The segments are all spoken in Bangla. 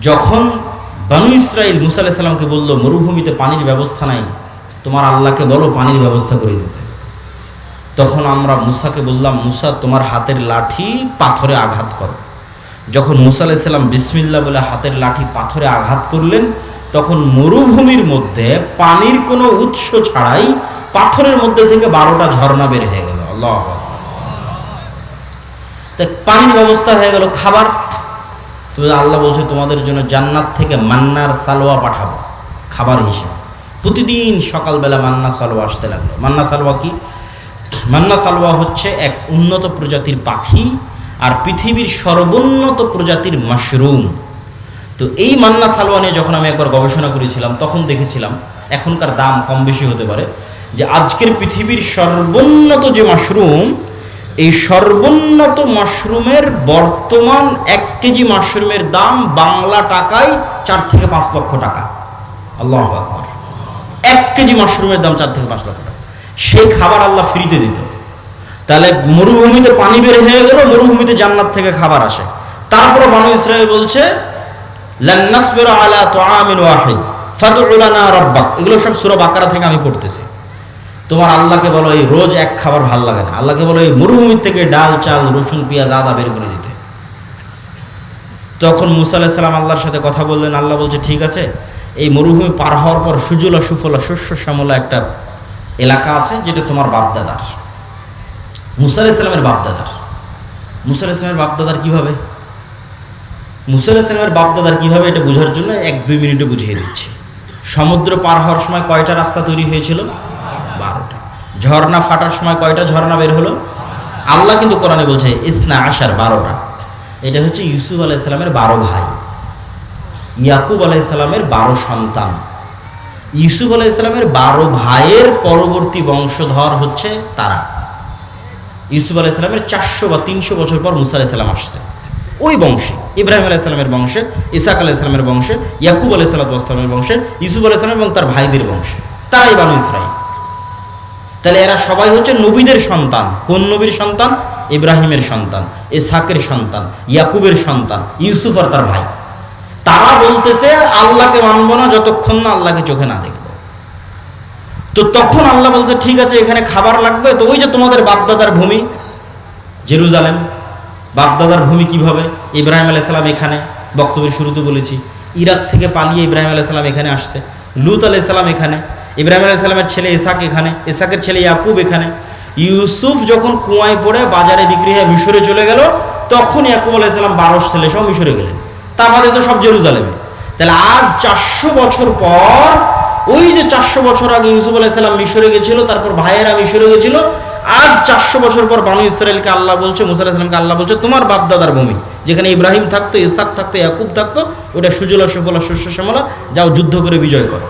যখন বানু ইসরাইল মুসা আলাইসাল্লামকে বলল, মরুভূমিতে পানির ব্যবস্থা নাই, তোমার আল্লাহকে বলো পানির ব্যবস্থা করে দিতে। তখন আমরা মুসাকে বললাম, মুসা, তোমার হাতের লাঠি পাথরে আঘাত করো। যখন মুসা আলাইসাল্লাম বিসমিল্লা বলে হাতের লাঠি পাথরে আঘাত করলেন, তখন মরুভূমির মধ্যে পানির কোনো উৎস ছাড়াই পাথরের মধ্যে থেকে বারোটা ঝর্ণা বের হয়ে গেল। পানির ব্যবস্থা হয়ে গেল খাবার। তো আল্লাহ বলছে, তোমাদের জন্য জান্নাত থেকে মান্নার সালোয়া পাঠাবো, খাবার হিসেবে। প্রতিদিন সকালবেলা মান্না সালোয়া আসতে লাগল। মান্না সালোয়া কি? মান্না সালোয়া হচ্ছে এক উন্নত প্রজাতির পাখি আর পৃথিবীর সর্বোন্নত প্রজাতির মাশরুম। তো এই মান্না সালোয়া নিয়ে যখন আমি একবার গবেষণা করেছিলাম, তখন দেখেছিলাম এখনকার দাম কম বেশি হতে পারে, যে আজকের পৃথিবীর সর্বোন্নত যে মাশরুম, এই সর্বোন্নত মাশরুমের বর্তমান এক কেজি মাশরুমের দাম বাংলা টাকায় চার থেকে পাঁচ লক্ষ টাকা। আল্লাহ এক কেজি মাশরুমের দাম চার থেকে পাঁচ লক্ষ টাকা। সেই খাবার আল্লাহ ফ্রিতে দিত। তাহলে মরুভূমিতে পানি বের হয়ে গেল, মরুভূমিতে জান্নাত থেকে খাবার আসে। তারপরে বানু ইসরায়েল বলছে এগুলো সব সূরা বাকারা থেকে আমি পড়তেছি। তোমার আল্লাহকে বলো, এই রোজ এক খাবার ভালো লাগে না। আল্লাহকে বলো, এই মরুভূমির থেকে ডাল, চাল, রসুন, পেঁয়াজ, আদা বের করে দিতে। তখন মুসা আলাইহিস সালাম আল্লাহর সাথে কথা বললেন, আল্লাহ বলছে, ঠিক আছে, এই মরুভূমি পার হওয়ার পর সুজলা সুফলা শস্য শ্যামলা একটা এলাকা আছে যেটা তোমার বাপদাদার। মুসা আলাইহিস সালামের বাপদাদার। মুসা আলাইহিস সালামের বাপদাদার কীভাবে? মুসা আলাইহিস সালামের বাপদাদার কীভাবে এটা বোঝার জন্য এক দুই মিনিটে বুঝিয়ে দিচ্ছি। সমুদ্র পার হওয়ার সময় কয়টা রাস্তা তৈরি হয়েছিল? বারোটা। ঝর্ণা ফাটার সময় কয়টা ঝর্ণা বের হলো? আল্লাহ কিন্তু কোরআনে বলছে, ইসনা আসার বারোটা। এটা হচ্ছে ইউসুফ আলাইসালামের বারো ভাই। ইয়াকুব আলাইসালামের বারো সন্তান। ইউসুফ আলাইসালামের বারো ভাইয়ের পরবর্তী বংশধর হচ্ছে তারা। ইউসুফ আলাইসালামের চারশো বা তিনশো বছর পর মুসা আলাইসাল্লাম আসছে। ওই বংশে, ইব্রাহিম আলাইসালামের বংশে, ইসাক আলাইসালামের বংশে, ইয়াকুব আলাইসালামের বংশে, ইউসুফ আলাইসালাম এবং তার ভাইদের বংশে। তারাই বানু ইসরাইল তাহলে এরা সবাই হচ্ছে নবীদের সন্তান। কোন নবীর সন্তান? ইব্রাহিমের সন্তান ইসাকের সন্তান, ইয়াকুবের সন্তান ইউসুফ আর তার ভাই। তারা বলতেছে, আল্লাহকে মানবো না যতক্ষণ না আল্লাহকে চোখে না দেখব। তো তখন আল্লাহ বলছে, ঠিক আছে, এখানে খাবার লাগবে। তো ওই যে তোমাদের বাপদাদার ভূমি, জেরুজালেম, বাপদাদার ভূমি কীভাবে? ইব্রাহিম আলাইসালাম এখানে, বক্তব্যের শুরুতে বলেছি। ইরাক থেকে পালিয়ে ইব্রাহিম আলাইসালাম এখানে আসছে। লুত আলাইসালাম এখানে, ইব্রাহিম আলাইসালামের ছেলে এসাক এখানে এসাকের ছেলে ইয়াকুব এখানে ইউসুফ যখন কুয়ায় পড়ে বাজারে বিক্রি হয়ে মিশরে চলে গেল, তখন ইয়াকুব আলাইসালাম বারোশ ছেলে সব মিশরে গেলেন। তা আমাদের তো সব জেরুজালেমে। তাহলে আজ চারশো বছর পর, ওই যে চারশো বছর আগে ইউসুফ আলাইসাল্লাম মিশরে গেছিল, তারপর ভাইয়েরা মিশরে গেছিল, আজ চারশো বছর পর বানু ইসরায়েলকে আল্লাহ বলছে, মুসা আলাহিসামকে আল্লাহ বলছে, তোমার বাপদাদার ভূমি, যেখানে ইব্রাহিম থাকতো ইসাক থাকতো, ইয়াকুব থাকতো, ওটা সুজলা, সুফলা, শস্য, শ্যামলা, যাও যুদ্ধ করে বিজয় করো।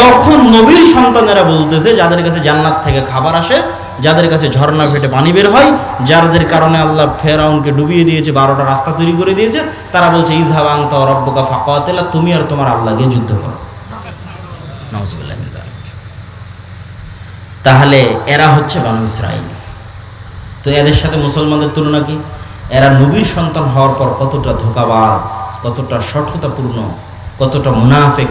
তখন নবীর সন্তানেরা বলতেছে, যাদের কাছে জান্নাত থেকে খাবার আসে, যাদের কাছে ঝর্ণা ফেটে পানি বের হয়, যাদের কারণে আল্লাহ ফেরাউনকে ডুবিয়ে দিয়েছে, বারোটা রাস্তা তৈরি করে দিয়েছে, তারা বলছে ইজহাবাং তো রব্বকা ফাঁকা তুমি আর তোমার আল্লাহকে যুদ্ধ করো। তাহলে এরা হচ্ছে বানু ইসরাইল তো এদের সাথে মুসলমানদের তুলনা কি? এরা নবীর সন্তান হওয়ার পর কতটা ধোকাবাজ, কতটা সঠতাপূর্ণ, কতটা মুনাফেক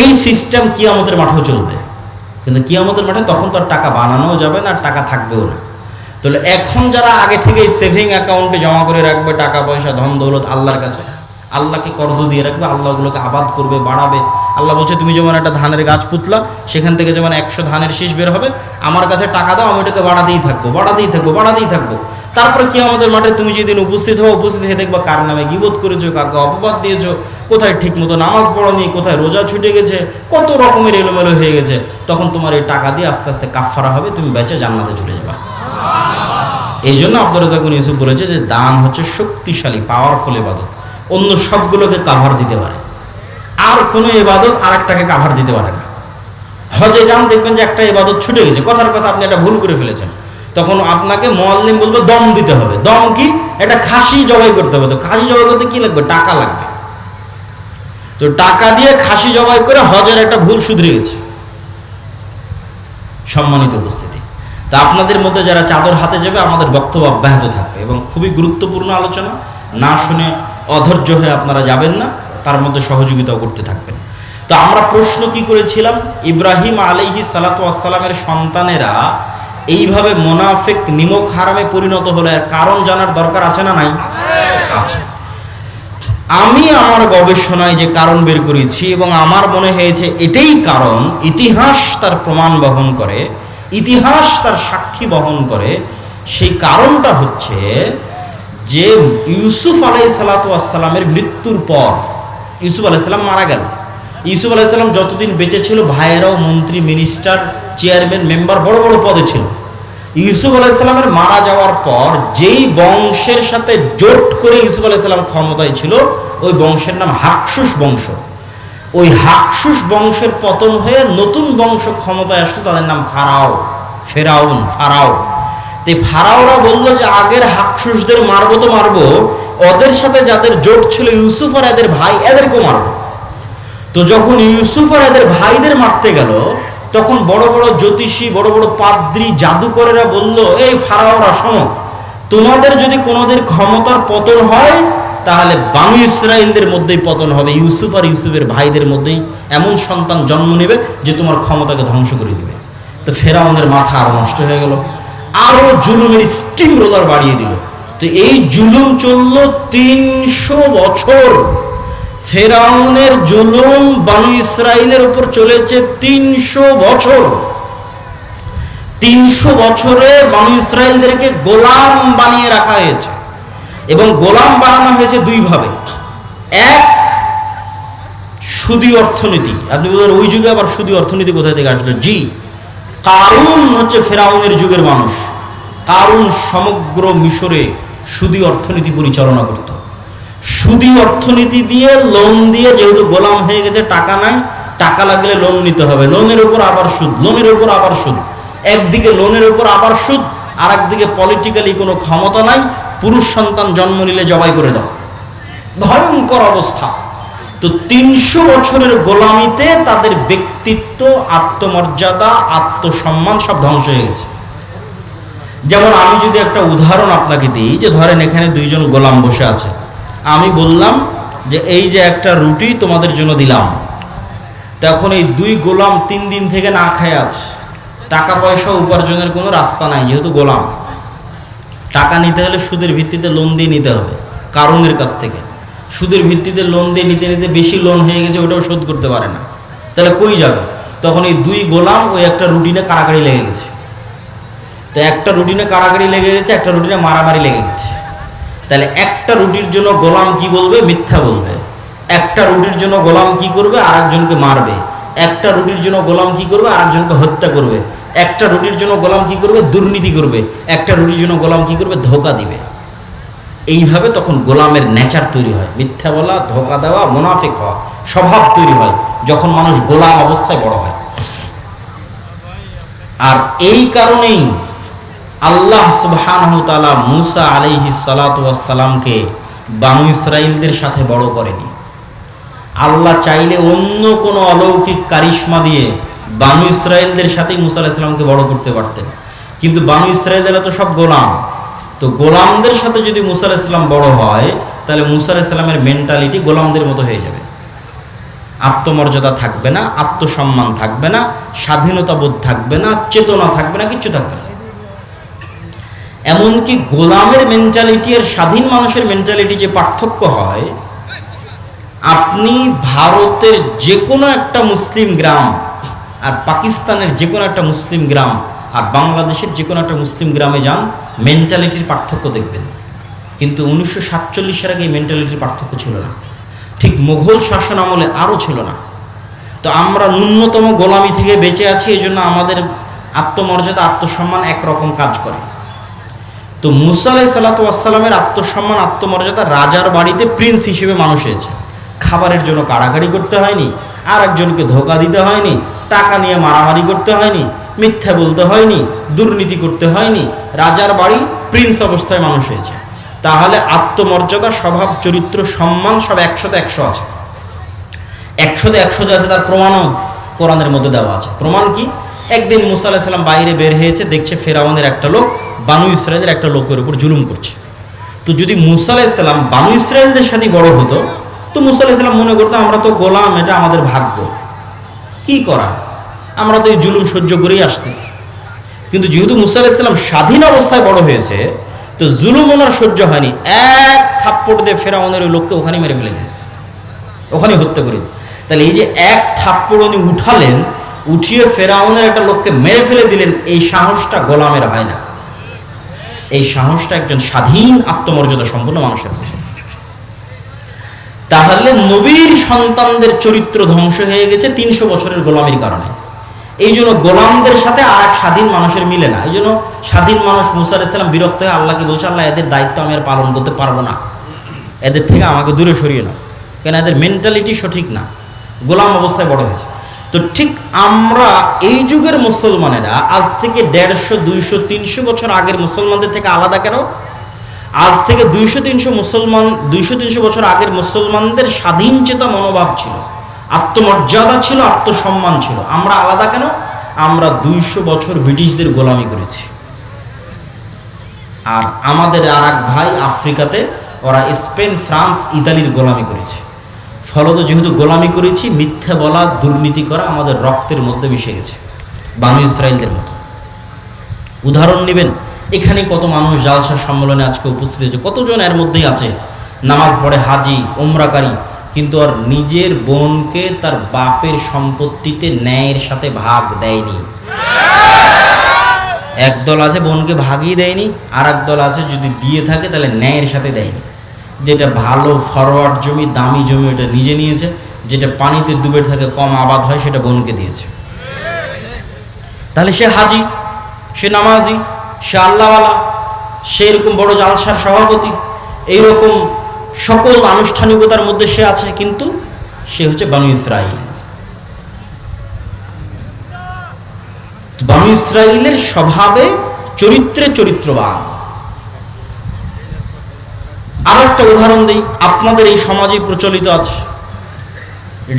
এই সিস্টেম কিয়ামতের মাঠেও চলবে। কিন্তু কিয়ামতের মাঠে তখন তো আর টাকা বানানোও যাবে না টাকা থাকবেও না। তাহলে এখন যারা আগে থেকে সেভিং অ্যাকাউন্টে জমা করে রাখবে, টাকা পয়সা, ধন, দৌলত আল্লাহর কাছে, আল্লাহকে কর্জ দিয়ে রাখবে, আল্লাহ ওগুলোকে আবাদ করবে, বাড়াবে। আল্লাহ বলছে, তুমি যেমন একটা ধানের গাছ পুতলা, সেখান থেকে যেমন একশো ধানের শীষ বের হবে, আমার কাছে টাকা দাও, আমি ওটাকে বাড়াতেই থাকব বাড়াতেই থাকব বাড়াতেই থাকব। তারপরে কি আমাদের মাঠে? তুমি যেদিন উপস্থিত হও, উপস্থিত হয়ে দেখবা কার নামে গিবোধ করেছ কাকে অপবাদ দিয়েছ, কোথায় ঠিক মতো নামাজ পড়নি, কোথায় রোজা ছুটে গেছে, কত রকমের এলোমেলো হয়ে গেছে। তখন তোমার এই টাকা দিয়ে আস্তে আস্তে কাফারা হবে, তুমি বেঁচে জান্নাতে চলে যাবা। এই জন্য আব্দুল রাজাক বিন ইউসুফ বলেছে যে, দান হচ্ছে শক্তিশালী পাওয়ারফুল এবাদত অন্য সবগুলোকে কাভার দিতে পারে। আর কোনো এবাদত আর একটাকে কাভার দিতে পারে না। হজে যান, দেখবেন যে একটা এবাদত ছুটে গেছে। কথার কথা আপনি একটা ভুল করে ফেলেছেন। তখন আপনাকে মোয়াল্লিম বলবে, দম দিতে হবে। দম কি? একটা খাসি জবাই করতে হবে। তো খাসি জবাই করতে কি লাগবে? টাকা লাগবে। তো টাকা দিয়ে খাসি জবাই করে হজের একটা ভুল শুধরে গেছে। সম্মানিত উপস্থিতি। তা আপনাদের মধ্যে যারা চাদর হাতে যাবে, আমাদের বক্তব্য অব্যাহত থাকবে এবং খুবই গুরুত্বপূর্ণ আলোচনা। না শুনে অধৈর্য হয়ে আপনারা যাবেন না, তার মধ্যে সহযোগিতাও করতে থাকবেন। তো আমরা প্রশ্ন কি করেছিলাম? ইব্রাহিম আলাইহি সালাতু সন্তানেরা এইভাবে মোনাফেক নিমক হারামে পরিণত হলে কারণ জানার দরকার আছে না নাই? আছে। আমি আমার গবেষণায় যে কারণ বের করেছি এবং আমার মনে হয়েছে এটাই কারণ, ইতিহাস তার প্রমাণ বহন করে, ইতিহাস তার সাক্ষী বহন করে, সেই কারণটা হচ্ছে যে ইউসুফ আলাই সালাতামের মৃত্যুর পর ইউসুফ আলাইসাল্লাম মারা গেল। ইউসুফ আলাইসাল্লাম যতদিন বেঁচে ছিল, ভাইয়েরাও মন্ত্রী মিনিস্টার চেয়ারম্যান, মেম্বার বড় বড় পদে ছিল। ইউসুফ আলাইসাল্লামের মারা যাওয়ার পর যেই বংশের সাথে জোট করে ইউসুফ আলাইসাল্লাম ক্ষমতায় ছিল, ওই বংশের নাম হাকসুস বংশ। ওই হাকসুস বংশের পতন হয়ে নতুন বংশ ক্ষমতায় আসলো, তাদের নাম ফারাও, ফেরাউন, ফারাও। তো ফারাওরা বলল যে, আগের হাকসুসদের মারবো তো মারবো, ওদের সাথে যাদের জোট ছিল ইউসুফ আর এদের ভাই, এদেরকেও মারবো। তো যখন ইউসুফ আর এদের ভাইদের মারতে গেল তখন বড় বড় জ্যোতিষী, বড় বড় পাদ্রী, জাদুকরেরা বলল, এই ফারাওরা, শোনো, তোমাদের যদি কোনোদের ক্ষমতার পতন হয়, তাহলে বানু ইসরায়েলদের মধ্যেই পতন হবে। ইউসুফ আর ইউসুফের ভাইদের মধ্যেই এমন সন্তান জন্ম নেবে যে তোমার ক্ষমতাকে ধ্বংস করে দিবে। তো ফেরাউনের মাথা আরও নষ্ট হয়ে গেল। আরও জুলুমের স্টিম রোলার বাড়িয়ে দিল। তো এই জুলুম চলল তিনশো বছর। ফেরাউনের জুলুম বানু ইসরায়েলের উপর চলেছে তিনশো বছর। তিনশো বছরে বানু ইসরায়েলদেরকে গোলাম বানিয়ে রাখা হয়েছে। এবং গোলাম বানানো হয়েছে দুই ভাবে এক, সুদী অর্থনীতি। আপনি বলেন, ওই যুগে আবার সুদী অর্থনীতি কোথায় থেকে আসলো? জি, কারুন হচ্ছে ফেরাউনের যুগের মানুষ। কারুন সমগ্র মিশরে সুদী অর্থনীতি পরিচালনা করত। সুদী অর্থনীতি দিয়ে লোন দিয়ে যেহেতু গোলাম হয়ে গেছে, টাকা নাই, টাকা লাগলে লোন নিতে হবে। লোনের উপর আবার সুদ লোনের উপর আবার সুদ। একদিকে লোনের উপর আবার সুদ আর একদিকে পলিটিক্যালি কোনো ক্ষমতা নাই, পুরুষ সন্তান জন্ম নিলে জবাই করে দাও। ভয়ঙ্কর অবস্থা। তো তিনশো বছরের গোলামিতে তাদের ব্যক্তিত্ব, আত্মমর্যাদা, আত্মসম্মান সব ধ্বংস হয়ে গেছে। যেমন আমি যদি একটা উদাহরণ আপনাকে দিই, যে ধরেন এখানে দুইজন গোলাম বসে আছে। আমি বললাম যে এই যে একটা রুটি তোমাদের জন্য দিলাম তখন এই দুই গোলাম তিন দিন থেকে না খায় আছে টাকা পয়সা উপার্জনের কোনো রাস্তা নাই, যেহেতু গোলাম। টাকা নিতে হলে সুদের ভিত্তিতে লোন দিয়ে নিতে হবে কারণের কাছ থেকে। সুদের ভিত্তিতে লোন দিয়ে নিতে নিতে বেশি লোন হয়ে গেছে, ওটাও শোধ করতে পারে না। তাহলে কই যাবে? তখন এই দুই গোলাম ওই একটা রুটিনে কাড়াকাড়ি লেগে গেছে। তো একটা রুটিনে কাড়াকাড়ি লেগে গেছে, একটা রুটিনে মারামারি লেগে গেছে। তাহলে একটা রুটির জন্য গোলাম কি বলবে? মিথ্যা বলবে। একটা রুটির জন্য গোলাম কি করবে? আর একজনকে মারবে। একটা রুটির জন্য গোলাম কি করবে? আর একজনকে হত্যা করবে। একটা রুটির জন্য গোলাম কি করবে? দুর্নীতি করবে। একটা রুটির জন্য গোলাম কি করবে? ধোকা দিবে। এইভাবে তখন গোলামের নেচার তৈরি হয়। মিথ্যা বলা, ধোকা দেওয়া, মুনাফিক হওয়া, স্বভাব তৈরি হয় যখন মানুষ গোলাম অবস্থায় বড় হয়। আর এই কারণেই আল্লাহ সুবহানাহু তাআলা মুসা আলাইহি সালামকে বানু ইসরাইলদের সাথে বড় করেনি। আল্লাহ চাইলে অন্য কোনো অলৌকিক কারিশমা দিয়ে বানু ইসরায়েলদের সাথেই মুসা আলাইসাল্লামকে বড় করতে পারতেন। কিন্তু বানু ইসরায়েলরা তো সব গোলাম। তো গোলামদের সাথে যদি মুসা আলাইসাল্লাম বড় হয়, তাহলে মুসা আলাইসাল্লামের মেন্টালিটি গোলামদের মতো হয়ে যাবে। আত্মমর্যাদা থাকবে না, আত্মসম্মান থাকবে না স্বাধীনতা বোধ থাকবে না, চেতনা থাকবে না, কিচ্ছু থাকবে না। এমনকি গোলামের মেন্টালিটি আর স্বাধীন মানুষের মেন্টালিটি যে পার্থক্য হয়, আপনি ভারতের যে কোনো একটা মুসলিম গ্রাম আর পাকিস্তানের যে কোনো একটা মুসলিম গ্রাম আর বাংলাদেশের যে কোনো একটা মুসলিম গ্রামে যান মেন্টালিটির পার্থক্য দেখবেন। কিন্তু উনিশশো সাতচল্লিশের আগে এই মেন্টালিটির পার্থক্য ছিল না। ঠিক মুঘল শাসন আমলে আরও ছিল না। তো আমরা ন্যূনতম গোলামি থেকে বেঁচে আছি এই জন্য আমাদের আত্মমর্যাদা, আত্মসম্মান একরকম কাজ করে। তো মুসা আলাই সাল্লাতামের আত্মসম্মান, আত্মমর্যাদা রাজার বাড়িতে প্রিন্স হিসেবে মানুষ হয়েছে। খাবারের জন্য কাড়াকাড়ি করতে হয়নি আর একজনকে ধোকা দিতে হয়নি, টাকা নিয়ে মারামারি করতে হয়নি, মিথ্যা বলতে হয়নি, দুর্নীতি করতে হয়নি, রাজার বাড়ি প্রিন্স অবস্থায় মানুষ হয়েছে। তাহলে আত্মমর্যাদা, স্বভাব, চরিত্র, সম্মান সব একশোতে একশো আছে। একশোতে একশোতে আছে তার প্রমাণও কোরআনের মধ্যে দেওয়া আছে। প্রমাণ কি? একদিন মুসা আলাহিসাল্লাম বাইরে বের হয়েছে, দেখছে ফেরাউনের একটা লোক বানু ইসরায়েলের একটা লোকের উপর জুলুম করছে। তো যদি মুসা আলাহিসাল্লাম বানু ইসরায়েলদের সাথে বড় হতো, তো মুসা আলাহিসাল্লাম মনে করতো, আমরা তো গোলাম, এটা আমাদের ভাগ্য। কি করা? আমরা তো এই জুলুম সহ্য করেই আসতেছি। কিন্তু যেহেতু মুসা আলাহিসাল্লাম স্বাধীন অবস্থায় বড় হয়েছে, তো জুলুম ওনার সহ্য হয়নি। এক থাপ্পড় দিয়ে ফেরাউনের ওই লোককে ওখানে মেরে ফেলে দিয়েছে। ওখানে হত্যা করে তাহলে এই যে এক থাপ্পড় উনি উঠালেন, উঠিয়ে ফেরাউনের একটা লোককে মেরে ফেলে দিলেন, এই সাহসটা গোলামের হয় না। এই সাহসটা একজন স্বাধীন আত্মমর্যাদা সম্পন্ন মানুষের তাহলে নবীর সন্তানদের চরিত্র ধ্বংস হয়ে গেছে তিনশো বছরের গোলামির কারণে। এই জন্য গোলামদের সাথে আর এক স্বাধীন মানুষের মিলে না। এই জন্য স্বাধীন মানুষ মুসার ইসলাম বিরক্ত হয়ে আল্লাহকে বলছে, আল্লাহ, এদের দায়িত্ব আমি আর পালন করতে পারব না। এদের থেকে আমাকে দূরে সরিয়ে নাও। কেন? এদের মেন্টালিটি সঠিক না। গোলাম অবস্থায় বড় হয়েছে। তো ঠিক আমরা এই যুগের মুসলমানেরা আজ থেকে দেড়শো, দুইশো, তিনশো বছর আগের মুসলমানদের থেকে আলাদা কেন? আজ থেকে দুইশো, তিনশো মুসলমান, দুইশো, তিনশো বছর আগের মুসলমানদের স্বাধীন চেতা মনোভাব ছিল, আত্মমর্যাদা ছিল, আত্মসম্মান ছিল। আমরা আলাদা কেন? আমরা দুইশো বছর ব্রিটিশদের গোলামি করেছি। আর আমাদের আর ভাই আফ্রিকাতে, ওরা স্পেন, ফ্রান্স, ইতালির গোলামি করেছে। ফলত যেহেতু গোলামি করেছি, মিথ্যা বলা, দুর্নীতি করা আমাদের রক্তের মধ্যে মিশে গেছে, বানু ইসরায়েলদের মতো। উদাহরণ নেবেন, এখানে কত মানুষ জালসা সম্মেলনে আজকে উপস্থিত হয়েছে, কতজন এর মধ্যেই আছে? নামাজ পড়ে হাজি ওমরাকারী কিন্তু আর নিজের বোনকে তার বাপের সম্পত্তিতে ন্যায়ের সাথে ভাগ দেয়নি। একদল আছে, বোনকে ভাগই দেয়নি আর দল আছে, যদি দিয়ে থাকে, তাহলে ন্যায়ের সাথে দেয়নি। যেটা ভালো ফরওয়ার্ড জমি, দামি জমি ওটা নিজে নিয়েছে, যেটা পানিতে ডুবে থাকে, কম আবাদ হয়, সেটা বোনকে দিয়েছে। তাহলে সে হাজি, সে নামাজি, সে আল্লাহওয়ালা, সে এরকম বড় জালসার সভাপতি, এইরকম সকল আনুষ্ঠানিকতার মধ্যে সে আছে, কিন্তু সে হচ্ছে বানু ইসরাইল। বানু ইসরাইলের স্বভাবে চরিত্রে চরিত্রবান। আর একটা উদাহরণ দিই। আপনাদের এই সমাজে প্রচলিত আছে।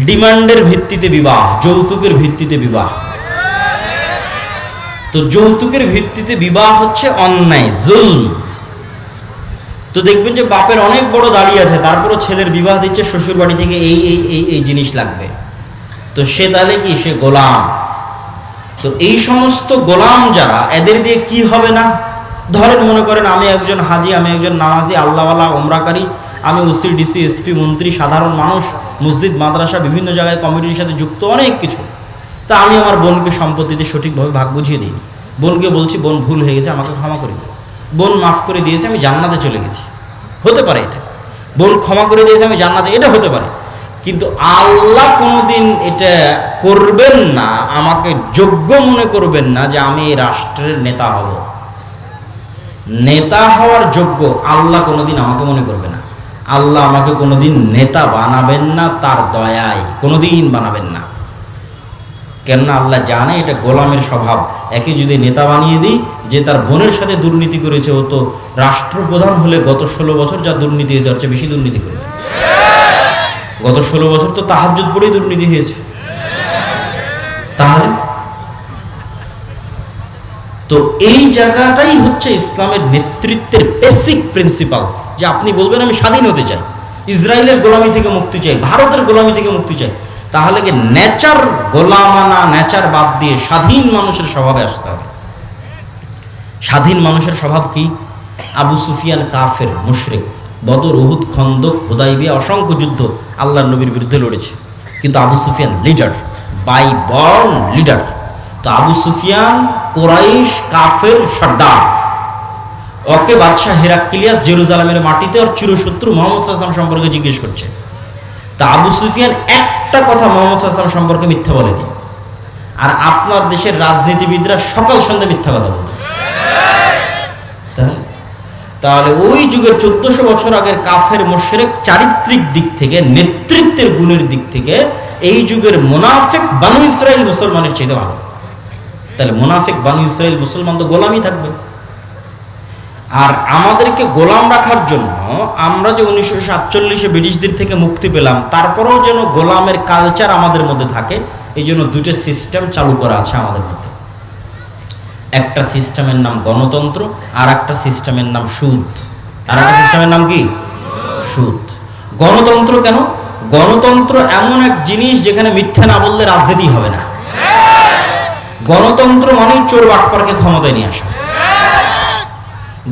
ডিমান্ডের ভিত্তিতে বিবাহ, যৌতুকের ভিত্তিতে বিবাহ। তো যৌতুকের ভিত্তিতে বিবাহ হচ্ছে অন্যায়, জুলম। তো দেখবেন যে বাপের অনেক বড় দাঁড়িয়ে আছে, তারপরও ছেলের বিবাহ দিচ্ছে শ্বশুর বাড়ি থেকে এই এই এই এই জিনিস লাগবে। তো সে তাহলে কি? সে গোলাম। তো এই সমস্ত গোলাম যারা, এদের দিয়ে কি হবে না? ধরেন মনে করেন আমি একজন হাজি, আমি একজন নামাজি, আল্লাহওয়ালা ওমরাকারী আমি ওসি, ডিসি, এসপি, মন্ত্রী, সাধারণ মানুষ, মসজিদ, মাদ্রাসা, বিভিন্ন জায়গায় কমিটির সাথে যুক্ত অনেক কিছু। তা আমি আমার বোনকে সম্পত্তিতে সঠিকভাবে ভাগ বুঝিয়ে দিই বোনকে বলছি, বোন, ভুল হয়ে গেছে, আমাকে ক্ষমা করে দিও। বোন মাফ করে দিয়েছে, আমি জান্নাতে চলে গেছি। হতে পারে এটা। বোন ক্ষমা করে দিয়েছে, আমি জান্নাতে, এটা হতে পারে। কিন্তু আল্লাহ কোনোদিন এটা করবেন না, আমাকে যোগ্য মনে করবেন না যে আমি এই রাষ্ট্রের নেতা হব। নেতা হওয়ার যোগ্য আল্লাহ কোনোদিন আমাকে মনে করবে না। আল্লাহ আমাকে কোনোদিন নেতা বানাবেন না, তার দয়ায় কোনোদিন বানাবেন না। কেননা আল্লাহ জানে এটা গোলামের স্বভাব। একে যদি নেতা বানিয়ে দিই, যে তার বোনের সাথে দুর্নীতি করেছে, ও তো রাষ্ট্রপ্রধান হলে গত ষোলো বছর যা দুর্নীতি হয়েছে চেয়ে বেশি দুর্নীতি করেছে। গত ষোলো বছর তো তাহাজুদ পড়েই দুর্নীতি হয়েছে। তাহলে তো এই জায়গাটাই হচ্ছে ইসলামের নেতৃত্বের বেসিক প্রিন্সিপালস যে আপনি বলবেন, আমি স্বাধীন হতে চাই, ইসরায়েলের গোলামি থেকে মুক্তি চাই, ভারতের গোলামি থেকে মুক্তি চাই। তাহলে কি নেচার গোলামানা নেচার বাদ দিয়ে স্বাধীন মানুষের স্বভাবে আসতে হবে? স্বাধীন মানুষের স্বভাব কি? আবু সুফিয়ান কাফের মুশরিক, বদর, উহুদ, খন্দক, হুদাইবিয়া, অসংখ্য যুদ্ধ আল্লাহর নবীর বিরুদ্ধে লড়েছে। কিন্তু Abu Sufyan leader by born leader তো আবু সুফিয়ান, কোরাইশ, কাফের, সর্দার। ওকে বাদশাহ হেরাক্কিলিয়াস জেরুজালামের মাটিতে ওর চিরশত্রু মোহাম্মদ সাল্লাম সম্পর্কে জিজ্ঞেস করছে। তা আবু সুফিয়ান একটা কথা মোহাম্মদ সাল্লাম সম্পর্কে মিথ্যা বলেনি। আর আপনার দেশের রাজনীতিবিদরা সকাল সন্ধ্যা মিথ্যা কথা বলতেছে। তাহলে- তাহলে ওই যুগের চোদ্দশো বছর আগের কাফের মোশরেক চারিত্রিক দিক থেকে, নেতৃত্বের গুণের দিক থেকে এই যুগের মোনাফেক বানু ইসরায়েল মুসলমানের চেয়ে ভালো। তাহলে মোনাফেক বানু ইসরায়েল মুসলমান তো গোলামই থাকবে। আর আমাদেরকে গোলাম রাখার জন্য আমরা যে উনিশশো সাতচল্লিশে ব্রিটিশদের থেকে মুক্তি পেলাম, তারপরেও যেন গোলামের কালচার আমাদের মধ্যে থাকে, এই জন্য দুটো সিস্টেম চালু করা আছে আমাদের মধ্যে। একটা সিস্টেমের নাম গণতন্ত্র, আর একটা সিস্টেমের নাম সুদ। আর একটা সিস্টেমের নাম কি? সুদ। গণতন্ত্র কেন? গণতন্ত্র এমন এক জিনিস যেখানে মিথ্যা না বললে রাজনীতি হবে না। গণতন্ত্র মানেই চোর বাটপারকে ক্ষমতায় নিয়ে আসা।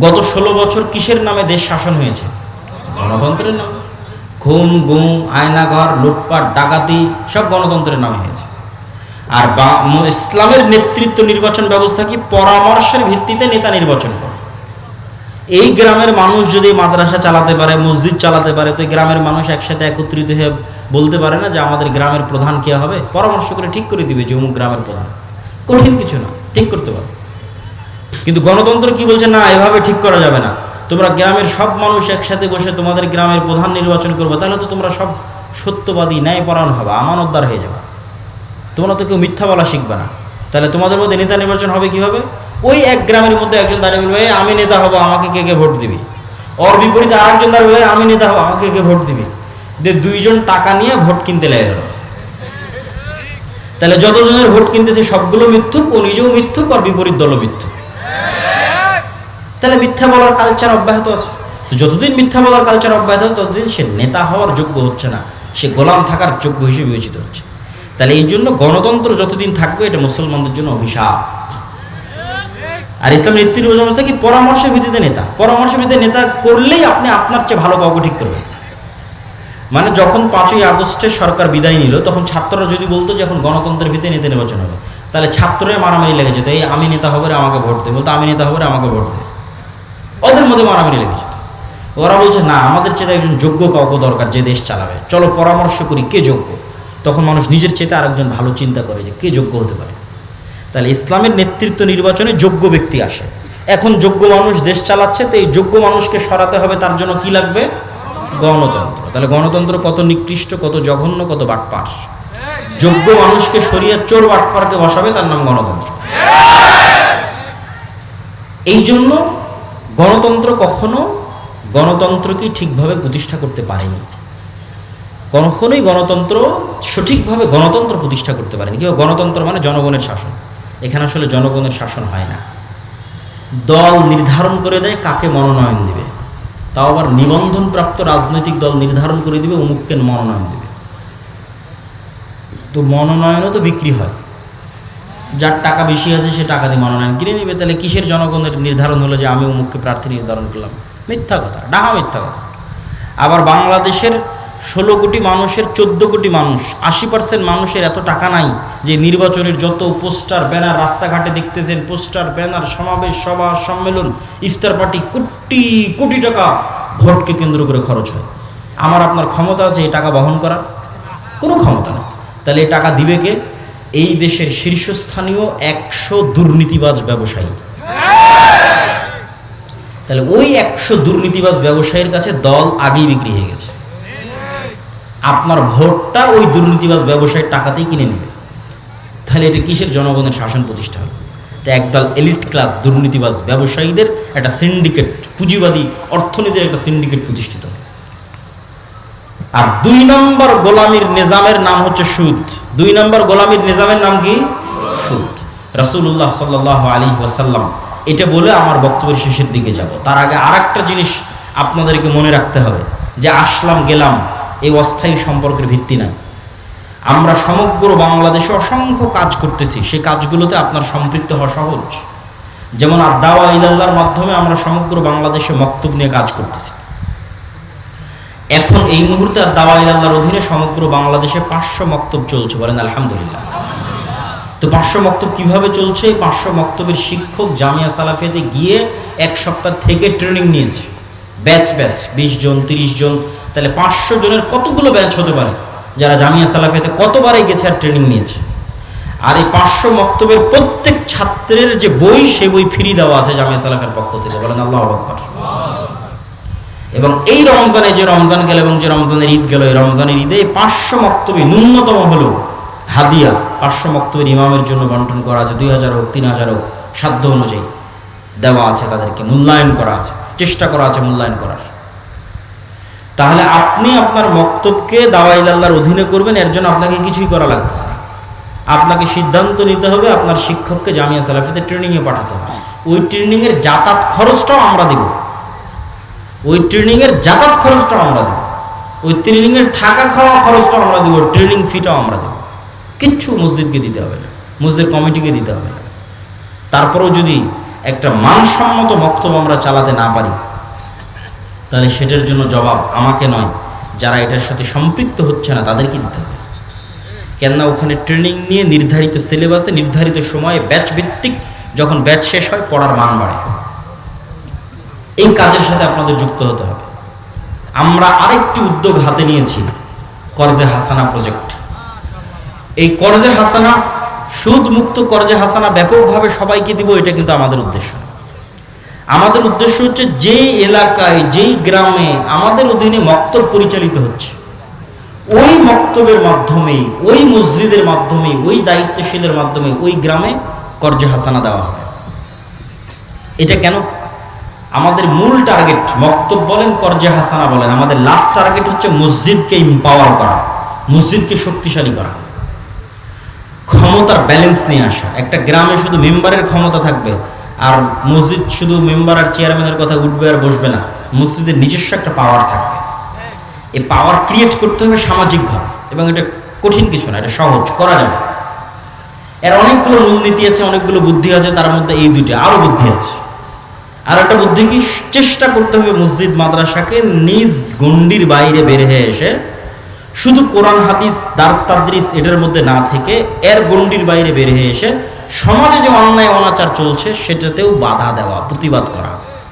গত ষোলো বছর কিসের নামে দেশ শাসন হয়েছে? গণতন্ত্রের নামে। খুন, গুম, আয়নাঘর, লুটপাট, ডাকাতি সব গণতন্ত্রের নামে হয়েছে। আর ইসলামের নেতৃত্ব নির্বাচন ব্যবস্থা কি পরামর্শের ভিত্তিতে নেতা নির্বাচন করে? এই গ্রামের মানুষ যদি মাদ্রাসা চালাতে পারে, মসজিদ চালাতে পারে, তো গ্রামের মানুষ একসাথে একত্রিত হয়ে বলতে পারে না যে আমাদের গ্রামের প্রধান কে হবে? পরামর্শ করে ঠিক করে দিবে যে অমুক গ্রামের প্রধান। কঠিন কিছু না ঠিক করতে পারো। কিন্তু গণতন্ত্র কি বলছে? না এভাবে ঠিক করা যাবে না। তোমরা গ্রামের সব মানুষ একসাথে বসে তোমাদের গ্রামের প্রধান নির্বাচন করবে তাহলে তো তোমরা সব সত্যবাদী ন্যায়পরায়ণ হবে আমানতদার হয়ে যাবে। তোমরা তো কেউ মিথ্যা বলা শিখবে না। তাহলে তোমাদের মধ্যে নেতা নির্বাচন হবে কীভাবে? ওই এক গ্রামের মধ্যে একজন দাঁড়িয়ে বলবে "এই, আমি নেতা হব আমাকে কে কে ভোট দিবি? ওর বিপরীতে আর একজন দাঁড়িয়ে আমি নেতা হব আমাকে কে ভোট দিবি? যে দুইজন টাকা নিয়ে ভোট কিনতে লেগে গেল। তাহলে যতজনের ভোট কিনতেছে, সবগুলো মিথ্যুক ও নিজেও মিথ্যুক আর বিপরীত দলও মিথ্যুক। তাহলে মিথ্যা বলার কালচার অব্যাহত আছে। যতদিন মিথ্যা বলার কালচার অব্যাহত আছে, ততদিন সে নেতা হওয়ার যোগ্য হচ্ছে না। সে গোলাম থাকার যোগ্য হিসেবে বিবেচিত হচ্ছে। তাহলে এই জন্য গণতন্ত্র যতদিন থাকবে, এটা মুসলমানদের জন্য অভিশাপ। আর ইসলাম নীতি নির্বাচন কি পরামর্শের ভিত্তিতে নেতা? পরামর্শের ভিত্তিতে নেতা করলেই আপনি আপনার চেয়ে ভালো কাউকে ঠিক করবেন। মানে যখন পাঁচই আগস্টে সরকার বিদায় নিল, তখন ছাত্ররা যদি বলতো যে এখন গণতন্ত্রের ভিত্তিতে নেতা নির্বাচন হবে, তাহলে ছাত্ররা মারামারি লেগে যেত, এই আমি নেতা হবে আমাকে ভোট দে। বলতো, আমি নেতা হবে আমাকে ভোট দে। ওদের মধ্যে মারামারি লেগে যেত। ওরা বলছে, না, আমাদের চেয়ে একজন যোগ্য কাউকে দরকার যে দেশ চালাবে। চলো পরামর্শ করি, কে যোগ্য? তখন মানুষ নিজের চেয়ে আরেকজন ভালো চিন্তা করে যে কে যোগ্য হতে পারে। তাহলে ইসলামের নেতৃত্ব নির্বাচনে যোগ্য ব্যক্তি আসে। এখন যোগ্য মানুষ দেশ চালাচ্ছে, তো এই যোগ্য মানুষকে সরাতে হবে, তার জন্য কি লাগবে? গণতন্ত্র। তাহলে গণতন্ত্র কত নিকৃষ্ট, কত জঘন্য, কত বাটপার? যোগ্য মানুষকে সরিয়ে চোর বাটপারকে বসাবে, তার নাম গণতন্ত্র। এই জন্য গণতন্ত্র কখনো গণতন্ত্রকে ঠিকভাবে প্রতিষ্ঠা করতে পারেনি। কখনোই গণতন্ত্র সঠিকভাবে গণতন্ত্র প্রতিষ্ঠা করতে পারেনি। কেউ গণতন্ত্র মানে জনগণের শাসন। এখানে আসলে জনগণের শাসন হয় না। দল নির্ধারণ করে দেয় কাকে মনোনয়ন দিবে। তাও আবার নিবন্ধনপ্রাপ্ত রাজনৈতিক দল নির্ধারণ করে দিবে, অমুককে মনোনয়ন দেবে। তো মনোনয়নও তো বিক্রি হয়। যার টাকা বেশি আছে, সে টাকা দিয়ে মনোনয়ন কিনে নেবে। তাহলে কিসের জনগণের নির্ধারণ হলো যে, আমি অমুককে প্রার্থী নির্ধারণ করলাম মিথ্যা কথা, ডাহা মিথ্যা কথা। আবার বাংলাদেশের ষোলো কোটি মানুষের চোদ্দ কোটি মানুষ, আশি পার্সেন্ট মানুষের এত টাকা নাই যে নির্বাচনের যত পোস্টার, ব্যানার, রাস্তাঘাটে দেখতেছেন, পোস্টার, ব্যানার, সমাবেশ, সভা, সম্মেলন, ইফতার পার্টি, কোটি কোটি টাকা ভোটকে কেন্দ্র করে খরচ হয়। আমার আপনার ক্ষমতা আছে এই টাকা বহন করার? কোনো ক্ষমতা নেই। তাহলে এই টাকা দিবে কে? এই দেশের শীর্ষস্থানীয় একশো দুর্নীতিবাজ ব্যবসায়ী। তাহলে ওই একশো দুর্নীতিবাজ ব্যবসায়ীর কাছে দল আগেই বিক্রি হয়ে গেছে। আপনার ভোটটা ওই দুর্নীতিবাজ ব্যবসায়ীর টাকাতেই কিনে নেবে। তাহলে এটা কিসের জনগণের শাসন প্রতিষ্ঠা হবে এটা একদল এলিট ক্লাস দুর্নীতিবাজ ব্যবসায়ীদের একটা সিন্ডিকেট, পুঁজিবাদী অর্থনীতির একটা সিন্ডিকেট প্রতিষ্ঠিত। আর দুই নম্বর গোলামীর নিজামের নাম হচ্ছে সুদ। দুই নম্বর গোলামীর নিজামের নাম কি? সুদ। রাসূলুল্লাহ সাল্লাহ আলী ওয়াসাল্লাম এটা বলে আমার বক্তব্যের শেষের দিকে যাব। তার আগে আর জিনিস আপনাদেরকে মনে রাখতে হবে। যে আসলাম, গেলাম এই অস্থায়ী সম্পর্কের ভিত্তি নাই। আমরা সমগ্র বাংলাদেশে অসংখ্য কাজ করতেছি। সেই কাজগুলোতে আপনার সম্পৃক্ত হওয়া সহজ। যেমন আদাওয়া ইলাল্লার মাধ্যমে আমরা সমগ্র বাংলাদেশে মক্তব নিয়ে কাজ করতেছি। এখন এই মুহূর্তে দাওয়া ইলাল্লাহর অধীনে সমগ্র বাংলাদেশে পাঁচশো মক্তব চলছে বলেন আলহামদুলিল্লাহ। তো পাঁচশো মক্তব কীভাবে চলছে? এই পাঁচশো মক্তবের শিক্ষক জামিয়া সালাফিয়াতে গিয়ে এক সপ্তাহ থেকে ট্রেনিং নিয়েছে। ব্যাচ ব্যাচ, বিশ জন, তিরিশ জন তাহলে পাঁচশো জনের কতগুলো ব্যাচ হতে পারে? যারা জামিয়া সালাফিয়াতে কতবারে গেছে আর ট্রেনিং নিয়েছে। আর এই পাঁচশো মক্তবের প্রত্যেক ছাত্রের যে বই, সে বই ফ্রি দেওয়া আছে জামিয়া সালাফের পক্ষ থেকে। বলেন আল্লাহ আকবর। এবং এই রমজানে যে রমজান গেল এবং যে রমজানের ঈদ গেল, এই রমজানের ঈদে পাঁচশো মক্তবে ন্যূনতম হলো হাদিয়া। পাঁচশো মক্তবের ইমামের জন্য বন্টন করা আছে, দুই হাজার হোক, তিন হাজার হোক, সাধ্য অনুযায়ী দেওয়া আছে তাদেরকে, মূল্যায়ন করা আছে, চেষ্টা করা আছে মূল্যায়ন করার। তাহলে আপনি আপনার মক্তবকে দাওয়াইলাল্লাহর অধীনে করবেন, এর জন্য আপনাকে কিছুই করা লাগতেছে আপনাকে সিদ্ধান্ত নিতে হবে, আপনার শিক্ষককে জামিয়া সালাফিতে ট্রেনিংয়ে পাঠাতে হবে। ওই ট্রেনিংয়ের যাতায়াত খরচটাও আমরা দেবো। ওই ট্রেনিংয়ের যাতায়াত খরচটাও আমরা দেবো। ওই ট্রেনিংয়ের থাকা খাওয়া খরচটাও আমরা দেবো ট্রেনিং ফিটাও আমরা দেবো। কিচ্ছু মসজিদকে দিতে হবে না মসজিদ কমিটিকে দিতে হবে না। তারপরেও যদি একটা মানসম্মত বক্তব্য আমরা চালাতে না পারি তাহলে সেটার জন্য জবাব আমাকে নয়, যারা এটার সাথে সম্পৃক্ত হচ্ছে না, তাদেরকে দিতে হবে। কেননা ওখানে ট্রেনিং নিয়ে নির্ধারিত সিলেবাসে নির্ধারিত সময়ে ব্যাচ ভিত্তিক যখন ব্যাচ শেষ হয়, পড়ার মান বাড়ে। এই কাজের সাথে আপনাদের যুক্ত হতে হবে। আমরা আরেকটি উদ্যোগ হাতে নিয়েছি, করজে হাসানা প্রজেক্ট এই করজে হাসানা সুদ মুক্ত কর্জে হাসানা ব্যাপকভাবে সবাইকে দিব, এটা কিন্তু আমাদের উদ্দেশ্য। আমাদের উদ্দেশ্য হচ্ছে যে এলাকায়, যেই গ্রামে আমাদের অধীনে মক্তব পরিচালিত হচ্ছে, ওই মক্তবের মাধ্যমে ওই মসজিদের মাধ্যমে ওই দায়িত্বশীলের মাধ্যমে ওই গ্রামে কর্জে হাসানা দেওয়া হয়। এটা কেন? আমাদের মূল টার্গেট মক্তব বলেন, কর্জে হাসানা বলেন, আমাদের লাস্ট টার্গেট হচ্ছে মসজিদকে ইম্পাওয়ার করা, মসজিদকে শক্তিশালী করা। ক্ষমতার ব্যালেন্স নিয়ে আসা। একটা গ্রামে শুধু মেম্বারের ক্ষমতা থাকবে আর মসজিদ শুধু মেম্বার আর চেয়ারম্যানের কথা উঠবে আর বসবে না, মসজিদের নিজস্ব একটা পাওয়ার থাকবে। এই পাওয়ার ক্রিয়েট করতে হবে সামাজিকভাবে এবং এটা কঠিন কিছু না, এটা সহজ, করা যাবে। এর অনেকগুলো মূলনীতি আছে, অনেকগুলো বুদ্ধি আছে, তার মধ্যে এই দুইটা আরও বুদ্ধি আছে। আর একটা বুদ্ধি কি, চেষ্টা করতে হবে মসজিদ, মাদ্রাসাকে নিজ গণ্ডির বাইরে বের হয়ে এসে শুধু কোরআন, হাদিস, দার্স, তাদ্রিস এটার মধ্যে না থেকে এর গণ্ডির বাইরে বের হয়ে এসে সমাজে যে অন্যায় অনাচার চলছে সেটাতেও বাধা দেওয়া প্রতিবাদ করা।